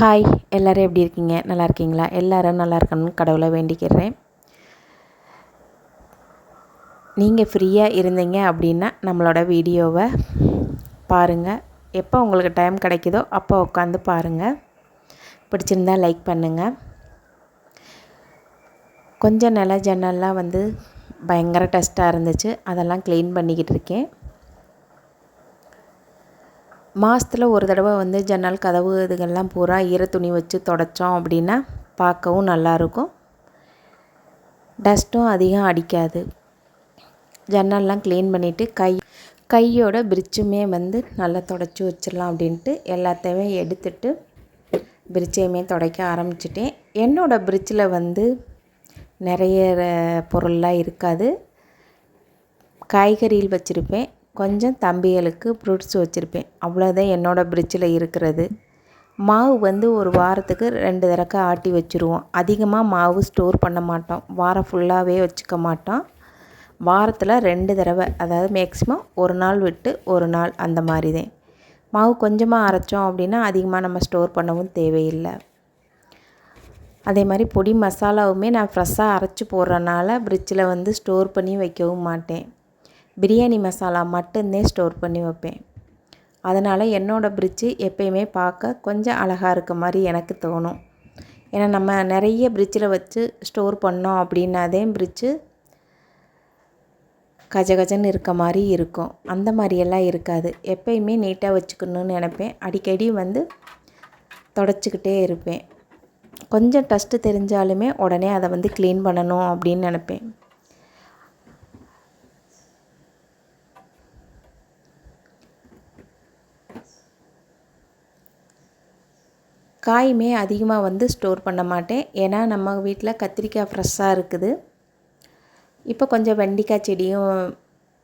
Hi எல்லோரும் எப்படி இருக்கீங்க? நல்லா இருக்கீங்களா? எல்லோரும் நல்லா இருக்கணும்னு கடவுளை வேண்டிக்கிறேன். நீங்கள் ஃப்ரீயாக இருந்தீங்க அப்படின்னா நம்மளோட வீடியோவை பாருங்கள் எப்போ உங்களுக்கு டைம் கிடைக்குதோ அப்போ உட்காந்து பாருங்கள் பிடிச்சிருந்தா லைக் பண்ணுங்கள் கொஞ்சம் நில ஜன்னல்லாம் வந்து பயங்கர டஸ்ட்டாக இருந்துச்சு. அதெல்லாம் க்ளீன் பண்ணிக்கிட்டு இருக்கேன். மாதத்தில் ஒரு தடவை வந்து ஜன்னல் கதவு இதுகள்லாம் பூரா ஈர துணி வச்சு தொடச்சோம் அப்படின்னா பார்க்கவும் நல்லாயிருக்கும். டஸ்ட்டும் அதிகம் அடிக்காது. ஜன்னல்லாம் க்ளீன் பண்ணிவிட்டு கை கையோட பிரிட்ஜுமே வந்து நல்லா தொடச்சி வச்சிடலாம் அப்படின்ட்டு எல்லாத்தையுமே எடுத்துட்டு பிரிட்ஜையுமே துடைக்க ஆரம்பிச்சிட்டேன். என்னோடய பிரிட்ஜில் வந்து நிறைய பொருள்லாம் இருக்காது. காய்கறிகள் வச்சுருப்பேன். கொஞ்சம் தம்பிகளுக்கு ஃப்ரூட்ஸ் வச்சுருப்பேன். அவ்வளோதான் என்னோடய ஃப்ரிட்ஜில் இருக்கிறது. மாவு வந்து ஒரு வாரத்துக்கு ரெண்டு தடக்க ஆட்டி வச்சுருவோம். அதிகமாக மாவு ஸ்டோர் பண்ண மாட்டோம். வாரம் ஃபுல்லாகவே வச்சுக்க மாட்டோம். வாரத்தில் ரெண்டு தடவை அதாவது மேக்ஸிமம் ஒரு நாள் விட்டு ஒரு நாள் அந்த மாதிரி தான் மாவு கொஞ்சமாக அரைச்சோம் அப்படின்னா அதிகமாக நம்ம ஸ்டோர் பண்ணவும் தேவையில்லை. அதே மாதிரி பொடி மசாலாவுமே நான் ஃப்ரெஷ்ஷாக அரைச்சி போடுறனால ஃப்ரிட்ஜில் வந்து ஸ்டோர் பண்ணி வைக்கவும் மாட்டேன். பிரியாணி மசாலா மட்டும்தான் ஸ்டோர் பண்ணி வைப்பேன். அதனால் என்னோடய பிரிட்ஜு எப்பயுமே பார்க்க கொஞ்சம் அழகாக இருக்க மாதிரி எனக்கு தோணும். ஏன்னா நம்ம நிறைய பிரிட்ஜில் வச்சு ஸ்டோர் பண்ணோம் அப்படின்னாதே பிரிட்ஜு கஜ கஜன்னு இருக்க மாதிரி இருக்கும். அந்த மாதிரியெல்லாம் இருக்காது. எப்பயுமே நீட்டாக வச்சுக்கணுன்னு நினப்பேன். அடிக்கடி வந்து தொடச்சிக்கிட்டே இருப்பேன். கொஞ்சம் டஸ்ட்டு தெரிஞ்சாலுமே உடனே அதை வந்து க்ளீன் பண்ணணும் அப்படின்னு நினப்பேன். காயுமே அதிகமாக வந்து ஸ்டோர் பண்ண மாட்டேன். ஏன்னா நம்ம வீட்டில் கத்திரிக்காய் ஃப்ரெஷ்ஷாக இருக்குது. இப்போ கொஞ்சம் வெண்டிக்காய் செடியும்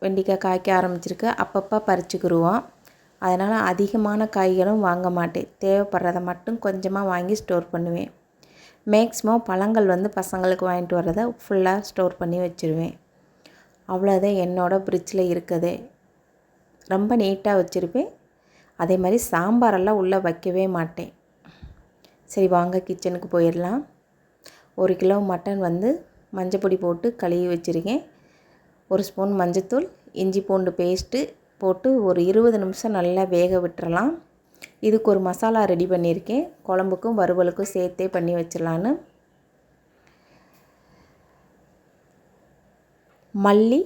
வெண்டிக்காய் காய்க்க ஆரம்பிச்சிருக்கு. அப்பப்போ பறிச்சுக்கிடுவோம் அதனால் அதிகமான காய்களும் வாங்க மாட்டேன். தேவைப்படுறத மட்டும் கொஞ்சமாக வாங்கி ஸ்டோர் பண்ணுவேன். மேக்ஸிமம் பழங்கள் வந்து பசங்களுக்கு வாங்கிட்டு வர்றதை ஃபுல்லாக ஸ்டோர் பண்ணி வச்சுருவேன். அவ்வளோதான் என்னோடய ஃப்ரிட்ஜில் இருக்குது. ரொம்ப நீட்டாக வச்சுருப்பேன். அதே மாதிரி சாம்பாரெல்லாம் உள்ளே வைக்கவே மாட்டேன். சரி வாங்க கிச்சனுக்கு போயிடலாம். ஒரு கிலோ மட்டன் வந்து மஞ்சப்பொடி போட்டு கழுவி வச்சுருக்கேன். ஒரு ஸ்பூன் மஞ்சத்தூள் இஞ்சி பூண்டு பேஸ்ட்டு போட்டு ஒரு இருபது நிமிஷம் நல்லா வேக விட்டுறலாம். இதுக்கு ஒரு மசாலா ரெடி பண்ணியிருக்கேன். குழம்புக்கும் வறுவலுக்கும் சேர்த்தே பண்ணி வச்சிடலான்னு. மல்லி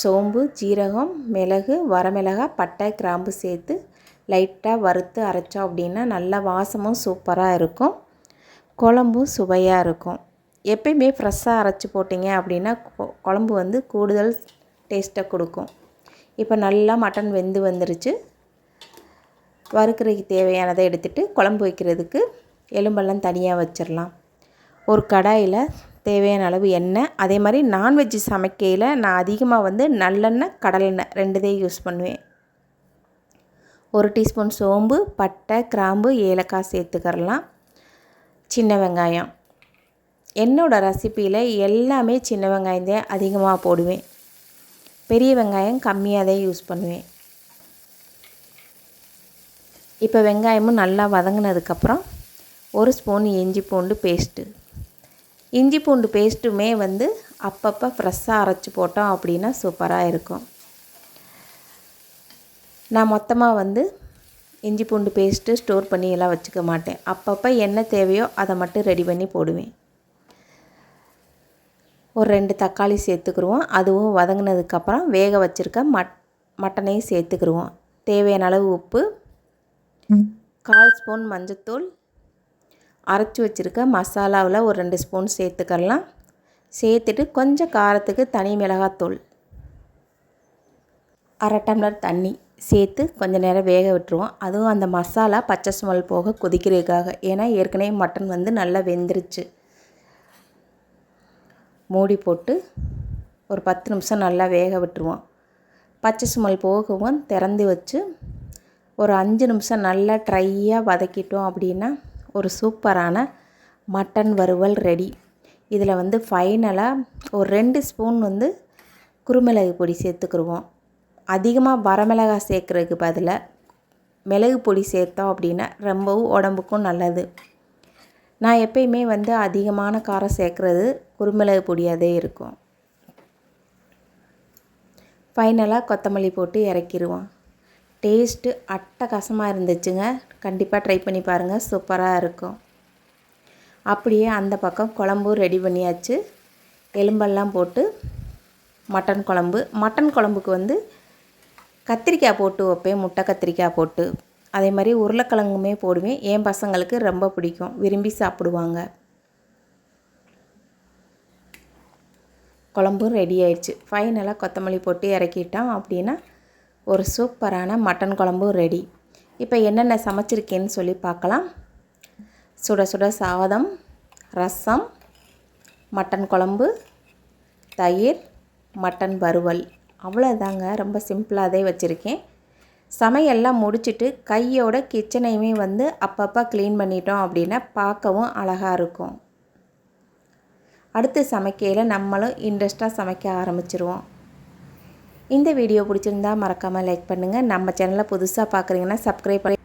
சோம்பு ஜீரகம் மிளகு வரமிளகாய் பட்டை கிராம்பு சேர்த்து லைட்டாக வறுத்து அரைச்சோம் அப்படின்னா நல்ல வாசமும் சூப்பராக இருக்கும். குழம்பும் சுவையாக இருக்கும். எப்பயுமே ஃப்ரெஷ்ஷாக அரைச்சி போட்டிங்க அப்படின்னா குழம்பு வந்து கூடுதல் டேஸ்ட்டை கொடுக்கும். இப்போ நல்லா மட்டன் வெந்து வந்துருச்சு. வறுக்கிறதுக்கு தேவையானதை எடுத்துகிட்டு குழம்பு வைக்கிறதுக்கு எலும்பெல்லாம் தனியாக வச்சிடலாம் ஒரு கடாயில் தேவையான அளவு எண்ணெய் அதே மாதிரி நான்வெஜ்ஜு சமைக்கையில் நான் அதிகமாக வந்து நல்லெண்ணெய் கடலெண்ணெய் ரெண்டுதையும் யூஸ் பண்ணுவேன். ஒரு டீஸ்பூன் சோம்பு பட்டை கிராம்பு ஏலக்காய் சேர்த்துக்கிறலாம். சின்ன வெங்காயம். என்னோடய ரெசிப்பியில் எல்லாமே சின்ன வெங்காயம் தான் அதிகமாக போடுவேன். பெரிய வெங்காயம் கம்மியாக தான் யூஸ் பண்ணுவேன். இப்போ வெங்காயமும் நல்லா வதங்கினதுக்கப்புறம் ஒரு ஸ்பூன் இஞ்சி பூண்டு பேஸ்ட்டு. இஞ்சி பூண்டு பேஸ்ட்டுமே வந்து அப்பப்போ ஃப்ரெஷ்ஷாக அரைச்சி போட்டோம் அப்படின்னா சூப்பராக இருக்கும். நான் மொத்தமாக வந்து இஞ்சி பூண்டு பேஸ்ட்டு ஸ்டோர் பண்ணி எல்லாம் வச்சுக்க மாட்டேன். அப்பப்போ என்ன தேவையோ அதை மட்டும் ரெடி பண்ணி போடுவேன். ஒரு ரெண்டு தக்காளி சேர்த்துக்குருவோம். அதுவும் வதங்கினதுக்கப்புறம் வேக வச்சுருக்க மட் மட்டனையும் சேர்த்துக்கிருவோம். தேவையான அளவு உப்பு கால் ஸ்பூன் மஞ்சத்தூள் அரைச்சி வச்சுருக்க மசாலாவில் ஒரு ரெண்டு ஸ்பூன் சேர்த்துக்கலாம் சேர்த்துட்டு கொஞ்சம் காரத்துக்கு தனி மிளகாத்தூள் அரை டம்ளர் தண்ணி. சேர்த்து கொஞ்சம் நேரம் வேக விட்டுருவோம். அதுவும் அந்த மசாலா பச்சை சுமல் போக கொதிக்கிறதுக்காக. ஏன்னா ஏற்கனவே மட்டன் வந்து நல்லா வெந்துருச்சு. மூடி போட்டு ஒரு பத்து நிமிஷம் நல்லா வேக விட்டுருவோம். பச்சை சுமல் போகவும் திறந்து வச்சு ஒரு அஞ்சு நிமிஷம் நல்லா ட்ரையாக வதக்கிட்டோம் அப்படின்னா ஒரு சூப்பரான மட்டன் வறுவல் ரெடி. இதில் வந்து ஃபைனலாக ஒரு ரெண்டு ஸ்பூன் வந்து குருமிளகு பொடி சேர்த்துக்குருவோம். அதிகமாக வரமிளகாய் சேர்க்குறதுக்கு பதிலாக மிளகு பொடி சேர்த்தோம் அப்படின்னா ரொம்பவும் உடம்புக்கும் நல்லது. நான் எப்பயுமே வந்து அதிகமான காரம் சேர்க்குறது குறுமிளகு பொடியாகவே இருக்கும். ஃபைனலாக கொத்தமல்லி போட்டு இறக்கிடுவோம் டேஸ்ட்டு அட்டகாசமாக இருந்துச்சுங்க. கண்டிப்பாக ட்ரை பண்ணி பாருங்கள் சூப்பராக இருக்கும். அப்படியே அந்த பக்கம் குழம்பும் ரெடி பண்ணியாச்சு. எலும்பெல்லாம் போட்டு மட்டன் குழம்பு. மட்டன் குழம்புக்கு வந்து கத்திரிக்காய் போட்டு வைப்பேன் முட்டை கத்திரிக்காய் போட்டு. அதே மாதிரி உருளைக்கிழங்குமே போடுவேன். என் பசங்களுக்கு ரொம்ப பிடிக்கும். விரும்பி சாப்பிடுவாங்க. குழம்பும் ரெடி ஆயிடுச்சு. ஃபைனலாக கொத்தமல்லி போட்டு இறக்கிட்டோம் அப்படின்னா ஒரு சூப்பரான மட்டன் குழம்பும் ரெடி இப்போ என்னென்ன சமைச்சிருக்கேன்னு சொல்லி பார்க்கலாம். சுட சுட சாதம் ரசம் மட்டன் குழம்பு தயிர் மட்டன் வறுவல். அவ்வளோதாங்க ரொம்ப சிம்பிளாகவே வச்சுருக்கேன். சமையல்லாம் முடிச்சுட்டு கையோட கிச்சனையுமே வந்து அப்பப்போ க்ளீன் பண்ணிட்டோம் அப்படின்னா பார்க்கவும் அழகாக இருக்கும். அடுத்து சமைக்கையில் நம்மளும் இன்ட்ரெஸ்ட்டாக சமைக்க ஆரம்பிச்சிருவோம். இந்த வீடியோ பிடிச்சிருந்தா மறக்காமல் லைக் பண்ணுங்கள் நம்ம சேனலை புதுசாக பார்க்குறீங்கன்னா சப்ஸ்கிரைப் பண்ணி